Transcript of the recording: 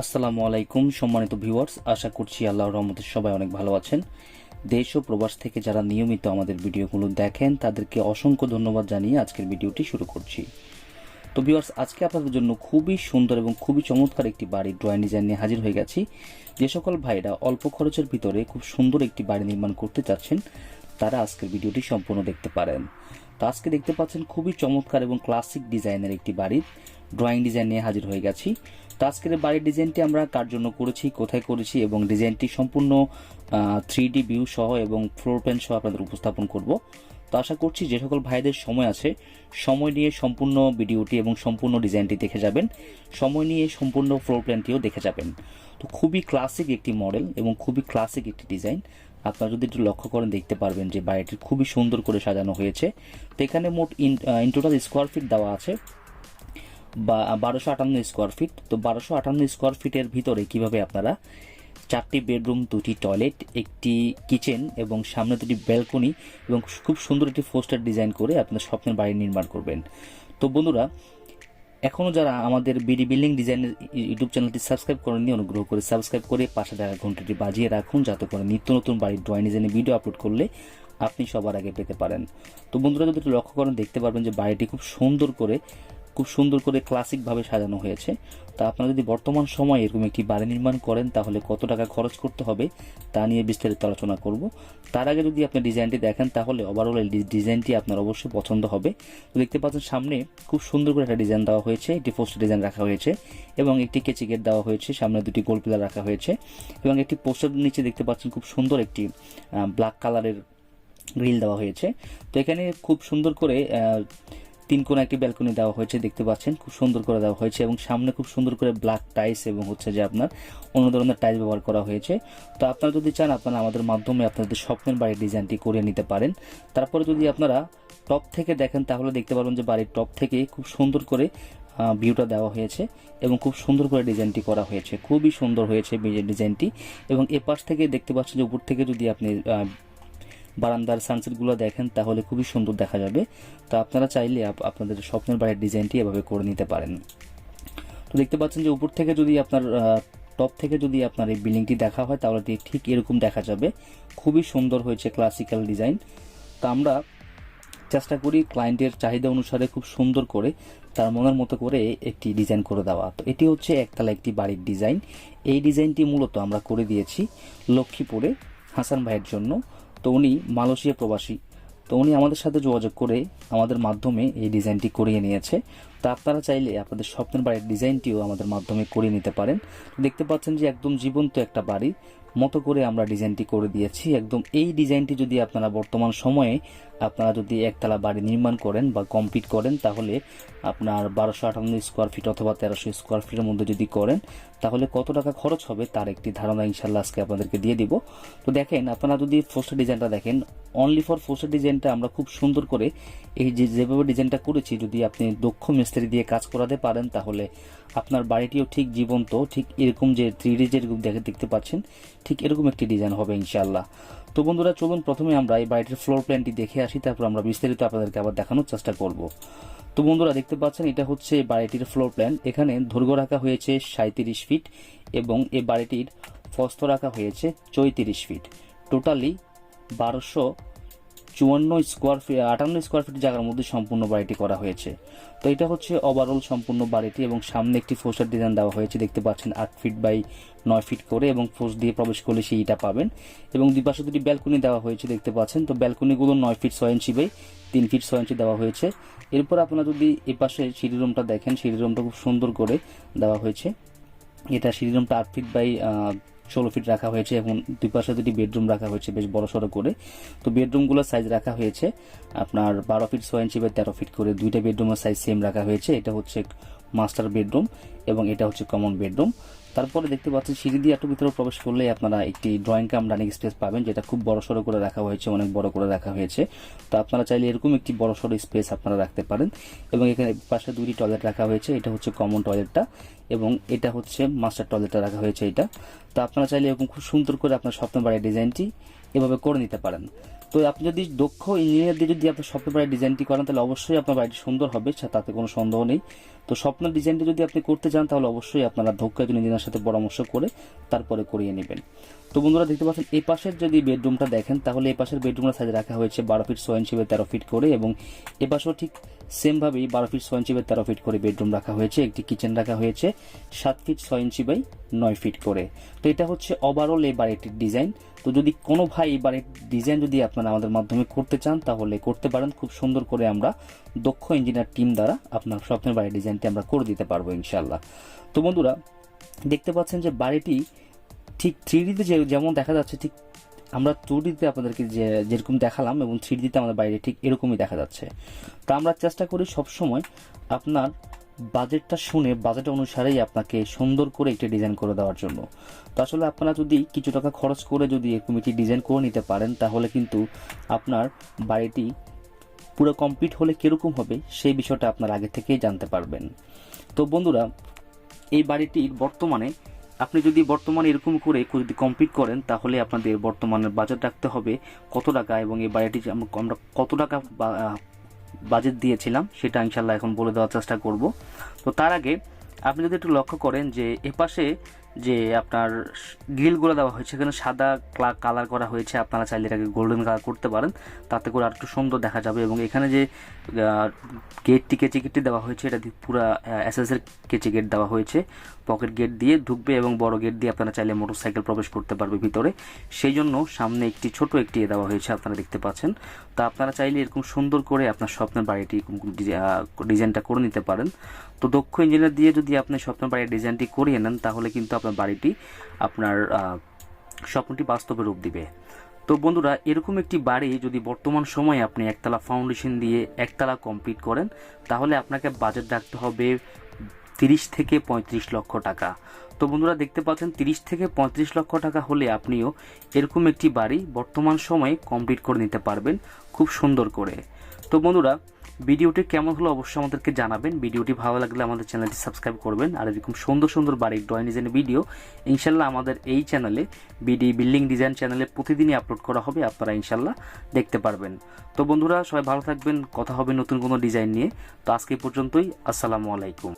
আসসালামু আলাইকুম, সম্মানিত ভিউয়ার্স, আশা করছি আল্লাহ রহমতে সবাই অনেক ভালো আছেন। দেশ ও প্রবাস থেকে যারা নিয়মিত আমাদের ভিডিওগুলো দেখেন, তাদেরকে অসংখ্য ধন্যবাদ জানিয়ে আজকের ভিডিওটি শুরু করছি। তো ভিউয়ার্স, আজকে আপনাদের জন্য খুবই সুন্দর এবং খুবই চমৎকার একটি বাড়ির ড্রয়িং ডিজাইন নিয়ে হাজির হয়ে গেছি। যে সকল ভাইরা অল্প খরচের ভিতরে খুব সুন্দর একটি বাড়ি নির্মাণ করতে চাচ্ছেন, তারা আজকের ভিডিওটি সম্পূর্ণ দেখতে পারেন। তো আজকে দেখতে পাচ্ছেন খুবই চমৎকার এবং ক্লাসিক ডিজাইনের একটি বাড়ির ড্রয়িং ডিজাইন নিয়ে হাজির হয়ে গেছি। তো আজকের বাড়ির ডিজাইনটি আমরা কার জন্য করেছি, কোথায় করেছি এবং ডিজাইনটি সম্পূর্ণ থ্রি ডি ভিউ সহ এবং ফ্লোর প্ল্যান সহ আপনাদের উপস্থাপন করব। তো আশা করছি যে সকল ভাইদের সময় আছে। সময় নিয়ে সম্পূর্ণ ভিডিওটি এবং সম্পূর্ণ ডিজাইনটি দেখে যাবেন। সময় নিয়ে সম্পূর্ণ ফ্লোর প্ল্যানটিও দেখে যাবেন। তো খুবই ক্লাসিক একটি মডেল এবং খুবই ক্লাসিক একটি ডিজাইন আপনারা যদি একটু লক্ষ্য করেন, দেখতে পারবেন যে বাড়িটি খুবই সুন্দর করে সাজানো হয়েছে। তো এখানে মোট ইন টোটাল স্কোয়ার ফিট দেওয়া আছে। বা বারোশো আটান্ন স্কোয়ার ফিট তো বারোশো আটান্ন স্কোয়ার ফিটের ভিতরে কীভাবে আপনারা চারটি বেডরুম দুটি টয়লেট একটি কিচেন এবং সামনে দুটি ব্যালকনি এবং খুব সুন্দর একটি পোস্টার ডিজাইন করে আপনার স্বপ্নের বাড়ি নির্মাণ করবেন। তো বন্ধুরা এখনও যারা আমাদের বিডি বিল্ডিং ডিজাইনের ইউটিউব চ্যানেলটি সাবস্ক্রাইব করেননি, অনুগ্রহ করে সাবস্ক্রাইব করে পাশে থাকা ঘন্টাটি বাজিয়ে রাখুন, যাতে করে নিত্য নতুন বাড়ির ড্রয়িং ডিজাইনের ভিডিও আপলোড করলে আপনি সবার আগে পেতে পারেন। তো বন্ধুরা যদি একটু লক্ষ্য করেন, দেখতে পারবেন যে বাড়িটি খুব সুন্দর করে খুব সুন্দর করে ক্লাসিকভাবে সাজানো হয়েছে। তা আপনারা যদি বর্তমান সময়ে এরকম একটি বাড়ি নির্মাণ করেন, তাহলে কত টাকা খরচ করতে হবে তা নিয়ে বিস্তারিত আলোচনা করব। তার আগে যদি আপনি ডিজাইনটি দেখেন, তাহলে ওভারঅল ডিজাইনটি আপনার অবশ্যই পছন্দ হবে। তো দেখতে পাচ্ছেন সামনে খুব সুন্দর করে একটা ডিজাইন দেওয়া হয়েছে, একটি পোস্টার ডিজাইন রাখা হয়েছে এবং একটি কেচি গেট দেওয়া হয়েছে, সামনে দুটি গোল পিলার রাখা হয়েছে এবং একটি পোস্টার নিচে দেখতে পাচ্ছেন খুব সুন্দর একটি ব্ল্যাক কালারের গ্রিল দেওয়া হয়েছে। তো এখানে খুব সুন্দর করে তিন কোণে একটি ব্যালকনি দেওয়া হয়েছে, দেখতে পাচ্ছেন, খুব সুন্দর করে দেওয়া হয়েছে এবং সামনে খুব সুন্দর করে ব্ল্যাক টাইলস এবং হচ্ছে যে আপনার অন্য ধরনের টাইলস ব্যবহার করা হয়েছে। তো আপনারা যদি চান, আপনারা আমাদের মাধ্যমে আপনাদের স্বপ্নের বাড়ির ডিজাইনটি করে নিতে পারেন। তারপরে যদি আপনারা টপ থেকে দেখেন, তাহলে দেখতে পারবেন যে বাড়ির টপ থেকে খুব সুন্দর করে ভিউটা দেওয়া হয়েছে এবং খুব সুন্দর করে ডিজাইনটি করা হয়েছে। খুবই সুন্দর হয়েছে ডিজাইনটি এবং এ পাশ থেকে দেখতে পাচ্ছেন যে উপর থেকে যদি আপনি বারান্দার সানসেটগুলো দেখেন, তাহলে খুবই সুন্দর দেখা যাবে। তো আপনারা চাইলে আপ- আপনাদের স্বপ্নের বাড়ির ডিজাইনটি এভাবে করে নিতে পারেন। তো দেখতে পাচ্ছেন যে উপর থেকে যদি আপনার টপ থেকে যদি আপনার এই বিল্ডিংটি দেখা হয়, তাহলে ঠিক এরকম দেখা যাবে। খুবই সুন্দর হয়েছে ক্লাসিক্যাল ডিজাইন তো আমরা চেষ্টা করি ক্লায়েন্টের চাহিদা অনুসারে খুব সুন্দর করে তার মনের মতো করে একটি ডিজাইন করে দেওয়া। তো এটি হচ্ছে একতলা একটি বাড়ির ডিজাইন এই ডিজাইনটি মূলত আমরা করে দিয়েছি লক্ষ্মীপুরে হাসান ভাইয়ের জন্য। তো উনি মালয়েশিয়া প্রবাসী। তো উনি আমাদের সাথে যোগাযোগ করে আমাদের মাধ্যমে এই ডিজাইনটি করিয়ে নিয়েছে। তো আপনারা চাইলে আপনাদের স্বপ্নের বাড়ির ডিজাইনটিও আমাদের মাধ্যমে করিয়ে নিতে পারেন। দেখতে পাচ্ছেন যে একদম জীবন্ত একটা বাড়ি। মতো করে আমরা ডিজাইনটি করে দিয়েছি। একদম এই ডিজাইনটি যদি আপনারা বর্তমান সময়ে আপনারা যদি একতলা বাড়ি নির্মাণ করেন বা কমপ্লিট করেন, তাহলে আপনার বারোশো আটান্ন স্কোয়ার ফিট অথবা তেরোশো স্কোয়ার ফিটের মধ্যে যদি করেন, তাহলে কত টাকা খরচ হবে তার একটি ধারণা ইনশাল্লাহ আজকে আপনাদেরকে দিয়ে দিব। তো দেখেন, আপনারা যদি পোস্টার ডিজাইনটা দেখেন অনলি ফর পোস্টার ডিজাইনটা আমরা খুব সুন্দর করে এই যে যেভাবে ডিজাইনটা করেছি, যদি আপনি দক্ষ মিস্ত্রি দিয়ে কাজ করাতে পারেন, তাহলে আপনার বাড়িটিও ঠিক জীবন্ত, ঠিক এরকম যে থ্রি ডি যেরকম দেখে দেখতে পাচ্ছেন ঠিক এরকম একটি ডিজাইন হবে ইনশাল্লাহ তো বন্ধুরা, চলুন প্রথমে আমরা এই বাড়িটির ফ্লোর প্ল্যানটি দেখে আসি, তারপর আমরা বিস্তারিত আপনাদেরকে আবার দেখানোর চেষ্টা করব। তো বন্ধুরা, দেখতে পাচ্ছেন, এটা হচ্ছে বাড়িটির ফ্লোর প্ল্যান এখানে দৈর্ঘ্য রাখা হয়েছে সাঁত্রিশ ফিট এবং এ বাড়িটির ফস্ত রাখা হয়েছে চৈত্রিশ ফিট টোটালি বারোশো চুয়ান্ন স্কোয়ার ফিট আটান্ন স্কোয়ার ফিট জায়গার মধ্যে সম্পূর্ণ বাড়িটি করা হয়েছে। তো এটা হচ্ছে ওভারঅল সম্পূর্ণ বাড়িটি এবং সামনে একটি ফোর্সের ডিজাইন দেওয়া হয়েছে। দেখতে পাচ্ছেন আট ফিট বাই নয় ফিট করে এবং ফোর্স দিয়ে প্রবেশ করলে সেইটা পাবেন। এবং দুই পাশে দুটি ব্যালকনি দেওয়া হয়েছে দেখতে পাচ্ছেন। তো ব্যালকনিগুলো নয় ফিট ছয় ইঞ্চি বাই তিন ফিট ছয় ইঞ্চি দেওয়া হয়েছে। এরপর আপনারা যদি এই পাশে সিঁড়ি রুমটা দেখেন, সিঁড়ি রুমটা খুব সুন্দর করে দেওয়া হয়েছে। এটা সিঁড়ি রুমটা আট ফিট বাই ষোলো ফিট রাখা হয়েছে এবং দুই পাশে দুটি বেডরুম রাখা হয়েছে, বেশ বড় সড়ো করে। তো বেডরুমগুলোর সাইজ রাখা হয়েছে আপনার বারো ফিট ছয় ইঞ্চি বা তেরো ফিট করে। দুইটা বেডরুমের সাইজ সেম রাখা হয়েছে। এটা হচ্ছে মাস্টার বেডরুম এবং এটা হচ্ছে কমন বেডরুম তারপরে দেখতে পাচ্ছেন সিঁড়ি দিয়ে একটু ভিতরে প্রবেশ করলেই আপনারা একটি ড্রয়িং কাম রানিং স্পেস পাবেন, যেটা খুব বড় সড়ো করে রাখা হয়েছে, অনেক বড় করে রাখা হয়েছে। তো আপনারা চাইলে এরকম একটি বড় সড়ো স্পেস আপনারা রাখতে পারেন। এবং এখানে পাশে দুটি টয়লেট রাখা হয়েছে, এটা হচ্ছে কমন টয়লেটটা এবং এটা হচ্ছে মাস্টার টয়লেটটা রাখা হয়েছে এটা। তো আপনারা চাইলে এরকম খুব সুন্দর করে আপনার স্বপ্ন বাড়ির ডিজাইনটি এভাবে করে নিতে পারেন। তো আপনি যদি দক্ষ ইঞ্জিনিয়ার দিয়ে যদি আপনার স্বপ্নের বাড়ির ডিজাইনটি করেন, তাহলে অবশ্যই আপনার বাড়িটি সুন্দর হবে তাতে কোনো সন্দেহ নেই। তো স্বপ্নের ডিজাইনটি যদি আপনি করতে চান, তাহলে অবশ্যই আপনারা দক্ষ একজন ইঞ্জিনিয়ার সাথে পরামর্শ করে তারপরে করিয়ে নেবেন। তো বন্ধুরা, দেখতে পাচ্ছেন, এই পাশের যদি বেডরুমটা দেখেন, তাহলে এই পাশের বেডরুমটা সাইজে রাখা হয়েছে বারো ফিট ছয় ইঞ্চি তেরো ফিট করে এবং এ পাশেও ঠিক সেমভাবেই বারো ফিট ছয় ইঞ্চি তেরো ফিট করে বেডরুম রাখা হয়েছে, একটি কিচেন রাখা হয়েছে, সাত ফিট ছয় ইঞ্চি বাই নয় ফিট করে। তো এটা হচ্ছে ওভারঅল এই বাড়িটির ডিজাইন তো যদি কোনো ভাই এই বাড়ির ডিজাইন যদি আপনারা আমাদের মাধ্যমে করতে চান, তাহলে করতে পারেন। খুব সুন্দর করে আমরা দক্ষ ইঞ্জিনিয়ার টিম দ্বারা আপনার স্বপ্নের বাড়ির ডিজাইনটি আমরা করে দিতে পারব ইনশাল্লাহ তো বন্ধুরা, দেখতে পাচ্ছেন যে বাড়িটি ঠিক থ্রি ডিতে যেমন দেখা যাচ্ছে, ঠিক আমরা টু ডিতে আপনাদেরকে যে যেরকম দেখালাম এবং থ্রি ডিতে আমাদের বাইরে ঠিক এরকমই দেখা যাচ্ছে। তা আমরা চেষ্টা করি সবসময় আপনার বাজেটটা শুনে, বাজেট অনুসারেই আপনাকে সুন্দর করে একটি ডিজাইন করে দেওয়ার জন্য। তো আসলে আপনারা যদি কিছু টাকা খরচ করে যদি এরকম একটি ডিজাইন করে নিতে পারেন, তাহলে কিন্তু আপনার বাড়িটি পুরো কমপ্লিট হলে কীরকম হবে, সেই বিষয়টা আপনার আগে থেকেই জানতে পারবেন। তো বন্ধুরা, এই বাড়িটির বর্তমানে আপনি যদি বর্তমানে এরকম করে যদি কমপ্লিট করেন, তাহলে আপনাদের বর্তমানে বাজেট রাখতে হবে কত টাকা এবং এই বাড়িটি আমরা কত টাকা বাজেট দিয়েছিলাম, সেটা ইনশাল্লাহ এখন বলে দেওয়ার চেষ্টা করব। তো তার আগে আপনি যদি একটু লক্ষ্য করেন যে এপাশে যে আপনার গ্রিলগুলো দেওয়া হয়েছে এখানে সাদা ক্লা কালার করা হয়েছে, আপনারা চাইলে এটাকে গোল্ডেন কালার করতে পারেন। তাতে করে আর একটু সুন্দর দেখা যাবে এবং এখানে যে গেটটি কেচি গেটটি দেওয়া হয়েছে, এটা পুরা এসএসের কেচি গেট দেওয়া হয়েছে। পকেট গেট দিয়ে ঢুকবে এবং বড় গেট দিয়ে আপনারা চাইলে মোটরসাইকেল প্রবেশ করতে পারবে ভিতরে। সেই জন্য সামনে একটি, ছোট একটি এ দেওয়া হয়েছে, আপনারা দেখতে পাচ্ছেন। তা আপনারা চাইলে এরকম সুন্দর করে আপনার স্বপ্নের বাড়িটি ডিজাইনটা করে নিতে পারেন। তো দক্ষ ইঞ্জিনিয়ার দিয়ে যদি আপনি স্বপ্নের বাড়ির ডিজাইনটি করিয়ে নেন, তাহলে কিন্তু আপনার বাড়িটি আপনার স্বপ্নটি বাস্তবে রূপ দিবে। তো বন্ধুরা, এরকম একটি বাড়ি যদি বর্তমান সময়ে আপনি একতলা ফাউন্ডেশন দিয়ে একতলা কমপ্লিট করেন, তাহলে আপনাকে বাজেট রাখতে হবে তিরিশ থেকে পঁয়ত্রিশ লক্ষ টাকা। তো বন্ধুরা, দেখতে পাচ্ছেন, তিরিশ থেকে পঁয়ত্রিশ লক্ষ টাকা হলে আপনিও এরকম একটি বাড়ি বর্তমান সময়ে কমপ্লিট করে নিতে পারবেন খুব সুন্দর করে। তো বন্ধুরা, ভিডিওটি কেমন হলো অবশ্যই আমাদেরকে জানাবেন। ভিডিওটি ভালো লাগলে আমাদের চ্যানেলটি সাবস্ক্রাইব করবেন। আর এরকম সুন্দর সুন্দর বাড়ির ড্রয়িং ডিজাইনের ভিডিও ইনশাল্লাহ আমাদের এই চ্যানেলে বিডি বিল্ডিং ডিজাইন চ্যানেলে প্রতিদিনই আপলোড করা হবে, আপনারা ইনশাল্লাহ দেখতে পারবেন। তো বন্ধুরা, সবাই ভালো থাকবেন, কথা হবে নতুন কোনো ডিজাইন নিয়ে। তো আজকে পর্যন্তই, আসসালামু আলাইকুম।